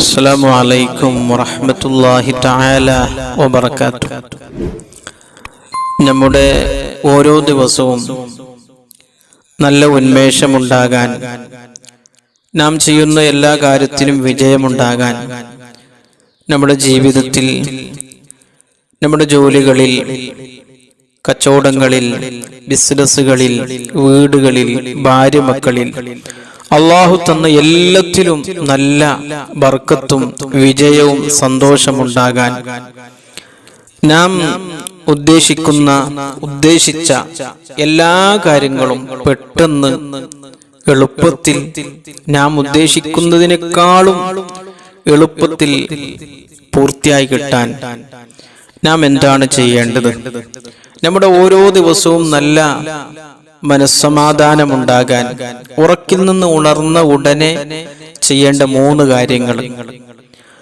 السلام عليكم ورحمة الله تعالى وبركاته നമ്മുടെ ഓരോ ദിവസവും നല്ല ഉന്മേഷമുണ്ടാകാൻ നാം ചെയ്യുന്ന എല്ലാ കാര്യത്തിനും വിജയമുണ്ടാകാൻ നമ്മുടെ ജീവിതത്തിൽ നമ്മുടെ ജോലികളിൽ കച്ചവടങ്ങളിൽ ബിസിനസ്സുകളിൽ വീടുകളിൽ ഭാര്യ മക്കളിൽ അള്ളാഹു തന്ന എല്ലാത്തിലും നല്ല ബർക്കത്തും വിജയവും സന്തോഷമുണ്ടാകാൻ നാം ഉദ്ദേശിക്കുന്ന ഉദ്ദേശിച്ച എല്ലാ കാര്യങ്ങളും പെട്ടെന്ന് എളുപ്പത്തിൽ നാം ഉദ്ദേശിക്കുന്നതിനേക്കാളും എളുപ്പത്തിൽ പൂർത്തിയായി കിട്ടാൻ നാം എന്താണ് ചെയ്യേണ്ടത്? നമ്മുടെ ഓരോ ദിവസവും നല്ല മനസ്സമാധാനമുണ്ടാകാൻ ഉറക്കിൽ നിന്ന് ഉണർന്ന ഉടനെ ചെയ്യേണ്ട മൂന്ന് കാര്യങ്ങൾ.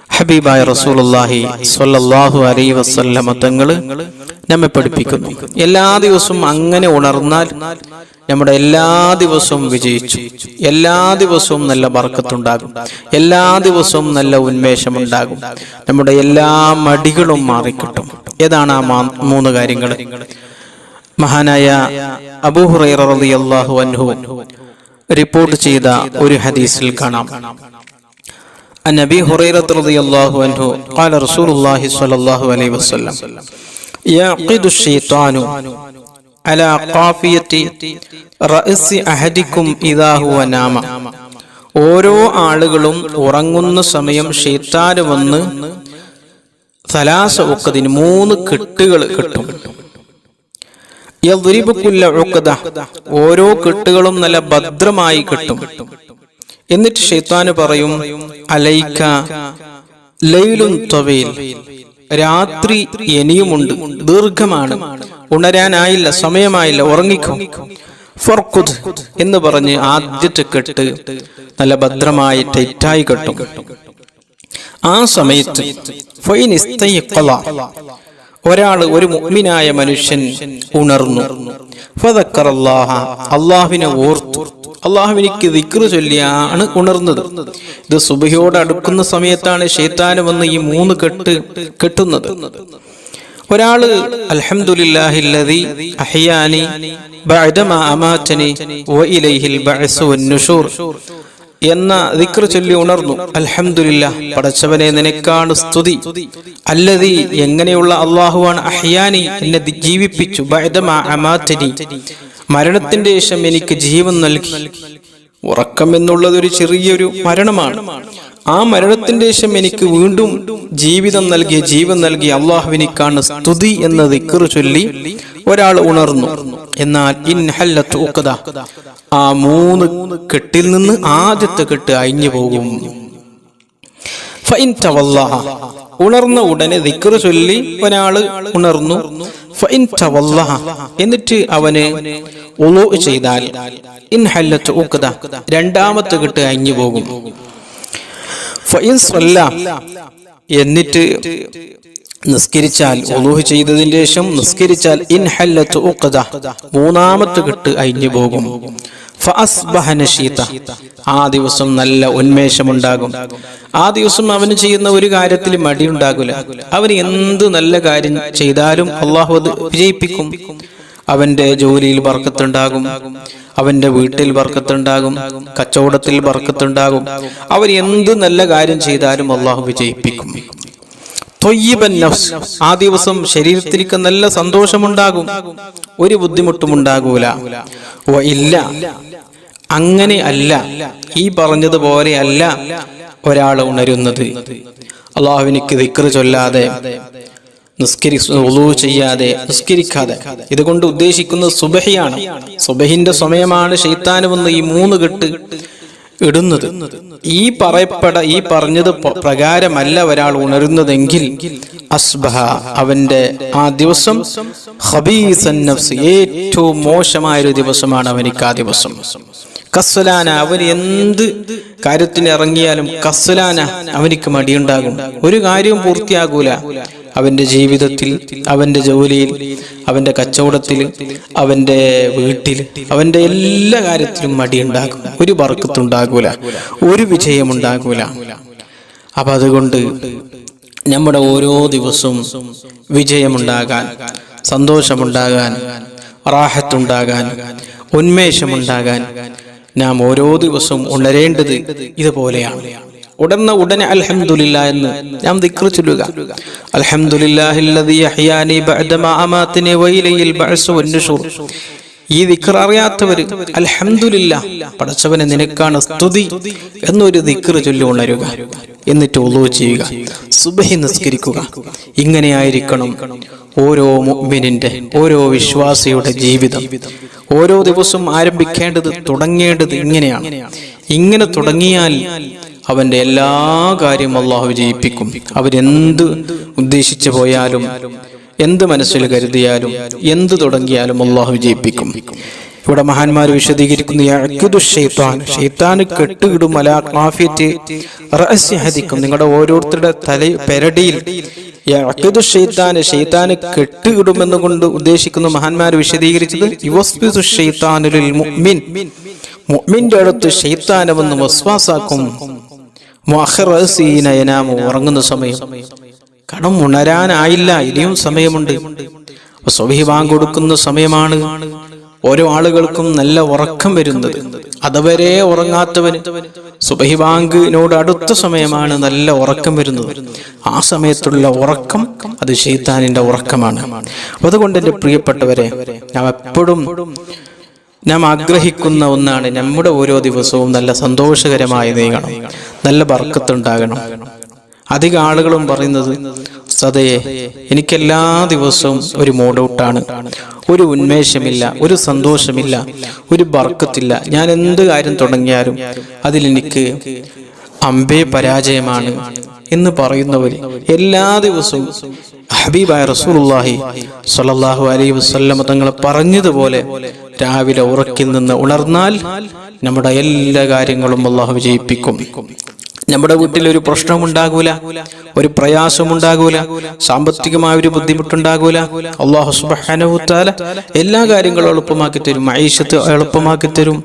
ഹബീബായ റസൂലുള്ളാഹി സ്വല്ലല്ലാഹു അലൈഹി വസല്ലമ നമ്മെ പഠിപ്പിക്കുന്നു. എല്ലാ ദിവസവും അങ്ങനെ ഉണർന്നാൽ നമ്മുടെ എല്ലാ ദിവസവും വിജയിച്ചു. എല്ലാ ദിവസവും നല്ല വർക്കത്തുണ്ടാകും എല്ലാ ദിവസവും നല്ല ഉന്മേഷമുണ്ടാകും. നമ്മുടെ എല്ലാ മടികളും മാറിക്കിട്ടും. ഏതാണ് ആ മൂന്ന് കാര്യങ്ങൾ മഹാനായ അബൂഹുറൈറ റളിയല്ലാഹു അൻഹു റിപ്പോർട്ട് ചെയ്ത ഒരു ഹദീസിൽ കാണാം عن ابي هريره رضي الله عنه قال رسول الله صلى الله عليه وسلم يعقد الشيطان على قافية رأس أحدكم إذا هو نام ഓരോ ആളുകളും ഉറങ്ങുന്ന സമയം ഷെയ്ത്താന് വന്ന് സലാസ ഒക്കതിന് മൂന്ന് കെട്ടുകൾ കിട്ടും യദ്രിബുക്കുല്ല ഉഖദ. ഓരോ കെട്ടുകളും നല്ല ഭദ്രമായി കിട്ടും. എന്നിട്ട് ഷെയ്ത്താന് പറയും അലൈക്ക ലൈലുൻ തൊവയിൽ രാത്രി ഇനിയുമുണ്ട്. ദീർഘമാണ്. ഉണരാനായില്ല സമയമായില്ല ഉറങ്ങിക്കോ. ഫർഖുദ് എന്ന് പറഞ്ഞ് ആദ്യത്തെ കെട്ട് നല്ല ഭദ്രമായി ടൈറ്റായി കെട്ടും. ആ സമയത്ത് ഫൈൻ. ഒരാൾ ഒരു മുഗ്മിനായ മനുഷ്യൻ ഉണർന്നു. ഫദക്കറല്ലാഹ അള്ളാഹുവിനെ ഓർത്തു. അള്ളാഹുവിനിക്ക് ദിക്റ് ചൊല്ലിയാണ് ഉണർന്നത്. ഇത് സുബഹിയോട് അടുക്കുന്ന സമയത്താണ് ഷെയ്ത്താന് വന്ന് ഈ മൂന്ന് കെട്ട് കെട്ടുന്നത്. ഒരാൾ അൽഹംദുലില്ലാഹില്ലദി ബഅദമാ വഇലൈഹിൽ എന്ന ദിക്ർ ചൊല്ലി ഉണർന്നു. അൽഹംദുലില്ല പടച്ചവനെ നിനക്കാണ് സ്തുതി. അല്ലതി എങ്ങനെയുള്ള അള്ളാഹുവാണ് അഹ്യാനി എന്നെ ജീവിപ്പിച്ചു. മരണത്തിന്റെ ശേഷം എനിക്ക് ജീവൻ നൽകി. ഉറക്കം എന്നുള്ളത് ഒരു ചെറിയൊരു മരണമാണ്. ആ മരണത്തിന്റെ ശേഷം എനിക്ക് വീണ്ടും ജീവിതം നൽകിയ ജീവൻ നൽകിയ അള്ളാഹുവിനിക്കാണ് സ്തുതി എന്ന ദിക്ർ ചൊല്ലി ഒരാൾ ഉണർന്നു എന്നാൽ. ആ മൂന്ന് കെട്ടിൽ നിന്ന് ആദ്യത്തെ കെട്ട് അഴിഞ്ഞു പോകും. ഉണർന്ന ഉടനെ ദിക്ർ ചൊല്ലി ഒരാൾ ഉണർന്നു. എന്നിട്ട് അവന് ചെയ്താൽ. രണ്ടാമത്തെ കെട്ട് അഴിഞ്ഞു പോകും. എന്നിട്ട് നിസ്കരിച്ചാൽ ഒലൂഹ് ചെയ്തതിന് ശേഷം നിസ്കരിച്ചാൽ ഇൻഹല്ലത്ത് ഉഖദ. മൂന്നാമത്തെ കെട്ട് അഴിഞ്ഞു പോകും. ആ ദിവസം നല്ല ഉന്മേഷമുണ്ടാകും ആ ദിവസം അവന് ചെയ്യുന്ന ഒരു കാര്യത്തിൽ മടിയുണ്ടാകില്ല അവന് എന്ത് നല്ല കാര്യം ചെയ്താലും അള്ളാഹു അത് വിജയിപ്പിക്കും അവന്റെ ജോലിയിൽ വർക്കത്തുണ്ടാകും അവന്റെ വീട്ടിൽ വർക്കത്തുണ്ടാകും കച്ചവടത്തിൽ വർക്കത്തുണ്ടാകും അവൻ എന്ത് നല്ല കാര്യം ചെയ്താലും അള്ളാഹു വിജയിപ്പിക്കും. തൊയ്യബൻ നഫ്സ്. ആ ദിവസം ശരീരത്തിലേക്ക് നല്ല സന്തോഷമുണ്ടാകും. ഒരു ബുദ്ധിമുട്ടും ഉണ്ടാകൂല. ഇല്ല. അങ്ങനെ അല്ല. ഈ പറഞ്ഞതുപോലെ അല്ല ഒരാൾ ഉണരുന്നത്. അള്ളാഹുവിനിക്ക് ദിക്കറ് ചൊല്ലാതെ നിസ്കരി ഉളൂ ചെയ്യാതെ നിസ്കരിക്കാതെ. ഇതുകൊണ്ട് ഉദ്ദേശിക്കുന്നത് സുബഹിയാണ്. സുബഹിന്റെ സമയമാണ് ഷെയ്ത്താന് വന്ന് ഈ മൂന്ന് കെട്ട് ഇടുന്നത്. ഈ പറയപ്പെട ഈ പറഞ്ഞത് പ്രകാരമല്ല ഒരാൾ ഉണരുന്നതെങ്കിൽ അസ്ബഹ അവന്റെ ആ ദിവസം ഏറ്റവും മോശമായ ഒരു ദിവസമാണ് അവനിക്ക് ആ ദിവസം. കസ്സലാന അവൻ എന്ത് കാര്യത്തിന് ഇറങ്ങിയാലും കസ്സലാന അവനിക്ക് മടിയുണ്ടാകും. ഒരു കാര്യവും പൂർത്തിയാകൂല. അവന്റെ ജീവിതത്തിൽ അവന്റെ ജോലിയിൽ അവന്റെ കച്ചവടത്തിൽ അവന്റെ വീട്ടിൽ അവന്റെ എല്ലാ കാര്യത്തിലും മടിയുണ്ടാകും. ഒരു വർക്കത്തുണ്ടാകൂല ഒരു വിജയമുണ്ടാകൂല. അപ്പം അതുകൊണ്ട് നമ്മുടെ ഓരോ ദിവസവും വിജയമുണ്ടാകാൻ സന്തോഷമുണ്ടാകാൻ റാഹത്തുണ്ടാകാൻ ഉന്മേഷമുണ്ടാകാൻ നാം ഓരോ ദിവസവും ഉണരേണ്ടത് ഇതുപോലെയാണ്. ഉടനെ ഉടനെ അൽഹംദുലില്ല എന്ന് ഞാൻ ദിക്ർ ചൊല്ലുക. ഈ ദിക്ർ അറിയാത്തവർ അൽഹംദുലില്ല പടച്ചവനെ നിനക്കാണ് സ്തുതി എന്നൊരു ദിക്ർ ചൊല്ലി ഉണരുക എന്നിട്ട് ഒളു ചെയ്യുക സുബഹി നിസ്കരിക്കുക. ഇങ്ങനെയായിരിക്കണം ഓരോ മുഅ്മിനിന്റെ ഓരോ വിശ്വാസിയുടെ ജീവിതം. ഓരോ ദിവസവും ആരംഭിക്കേണ്ടത് തുടങ്ങേണ്ടത് ഇങ്ങനെയാണ്. ഇങ്ങനെ തുടങ്ങിയാൽ അവന്റെ എല്ലാ കാര്യവും അള്ളാഹു വിജയിപ്പിക്കും. അവരെന്ത് ഉദ്ദേശിച്ചു പോയാലും എന്ത് മനസ്സിൽ കരുതിയാലും എന്ത് തുടങ്ങിയാലും അള്ളാഹു വിജയിപ്പിക്കും. ഇവിടെ മഹാന്മാർ വിശദീകരിക്കുന്നു ഷെയ്ത്താന് കെട്ടുകിടും നിങ്ങളുടെ ഓരോരുത്തരുടെ തല പെരടിയിൽ ഷെയ്ത്താന് കെട്ടുകിടുമെന്ന് കൊണ്ട് ഉദ്ദേശിക്കുന്ന മഹാന്മാർ വിശദീകരിച്ചത് യുവസ്ബിസു മുഅ്മിൻ. മുഅ്മിന്റെ അടുത്ത് ഷെയ്ത്താനവെന്ന് വസ്വാസാക്കും മുഅഖറസീനയനാമു ഉറങ്ങുന്ന സമയം. കടം ഉണരാനായില്ല ഇനിയും സമയമുണ്ട്. സ്വബഹി കൊടുക്കുന്ന സമയമാണ് ഓരോ ആളുകൾക്കും നല്ല ഉറക്കം വരുന്നത്. അതുവരെ ഉറങ്ങാത്തവന് സുബഹി ബാങ്കിനോട് അടുത്ത സമയമാണ് നല്ല ഉറക്കം വരുന്നത്. ആ സമയത്തുള്ള ഉറക്കം അത് ഷെയ്ത്താനിന്റെ ഉറക്കമാണ്. അതുകൊണ്ട് എന്റെ പ്രിയപ്പെട്ടവരെ ഞാൻ എപ്പോഴും നാം ആഗ്രഹിക്കുന്ന ഒന്നാണ് നമ്മുടെ ഓരോ ദിവസവും നല്ല സന്തോഷകരമായി നീങ്ങണം. നല്ല ബർക്കത്തുണ്ടാകണം. അധിക ആളുകളും പറയുന്നത് സതയെ എനിക്കെല്ലാ ദിവസവും ഒരു മൂഡൌട്ടാണ് ഒരു ഉന്മേഷമില്ല ഒരു സന്തോഷമില്ല ഒരു ബർക്കത്തില്ല. ഞാൻ എന്ത് കാര്യം തുടങ്ങിയാലും അതിലെനിക്ക് അമ്പേ പരാജയമാണ് എന്ന് പറയുന്നവർ എല്ലാ ദിവസവും ഹബീബായ റസൂലുള്ളാഹി സ്വല്ലല്ലാഹു അലൈഹി വസല്ലം തങ്ങൾ പറഞ്ഞതുപോലെ രാവിലെ ഉറക്കി നിന്ന് ഉണർന്നാൽ നമ്മുടെ എല്ലാ കാര്യങ്ങളും അള്ളാഹു വിജയിപ്പിക്കും. നമ്മുടെ വീട്ടിൽ ഒരു പ്രശ്നമുണ്ടാകൂല ഒരു പ്രയാസം പ്രയാസമുണ്ടാകൂല സാമ്പത്തികമായ ഒരു ബുദ്ധിമുട്ടുണ്ടാകൂല. അള്ളാഹു സുബാനവുത്താല എല്ലാ കാര്യങ്ങളും എളുപ്പമാക്കി തരും മൈഷത്ത് എളുപ്പമാക്കി തരും.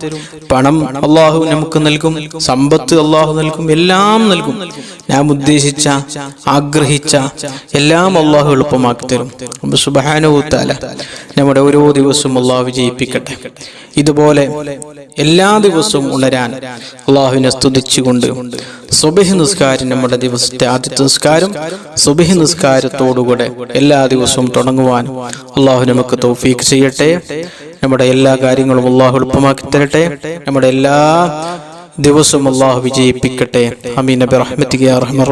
പണം അള്ളാഹു നമുക്ക് നൽകും സമ്പത്ത് അള്ളാഹു നൽകും എല്ലാം നൽകും. ഞാൻ ഉദ്ദേശിച്ച ആഗ്രഹിച്ച എല്ലാം അള്ളാഹു എളുപ്പമാക്കി തരും. സുബാനവുത്താല നമ്മുടെ ഓരോ ദിവസവും അള്ളാഹു വിജയിപ്പിക്കട്ടെ. ഇതുപോലെ എല്ലാ ദിവസവും ഉണരാൻ അള്ളാഹുവിനെ സ്തുതിച്ചുകൊണ്ട് സുബഹി നിസ്കാരം നമ്മുടെ ദിവസത്തെ ആദ്യത്തെ നിസ്കാരം സുബഹി നിസ്കാരത്തോടുകൂടെ എല്ലാ ദിവസവും തുടങ്ങുവാൻ അള്ളാഹു നമുക്ക് തൗഫീക്ക് ചെയ്യട്ടെ. നമ്മുടെ എല്ലാ കാര്യങ്ങളും അള്ളാഹു എളുപ്പമാക്കി തരട്ടെ. നമ്മുടെ എല്ലാ ദിവസവും അള്ളാഹു വിജയിപ്പിക്കട്ടെ. അമീൻ. നബി റഹ്മത്തിക റഹ്മർ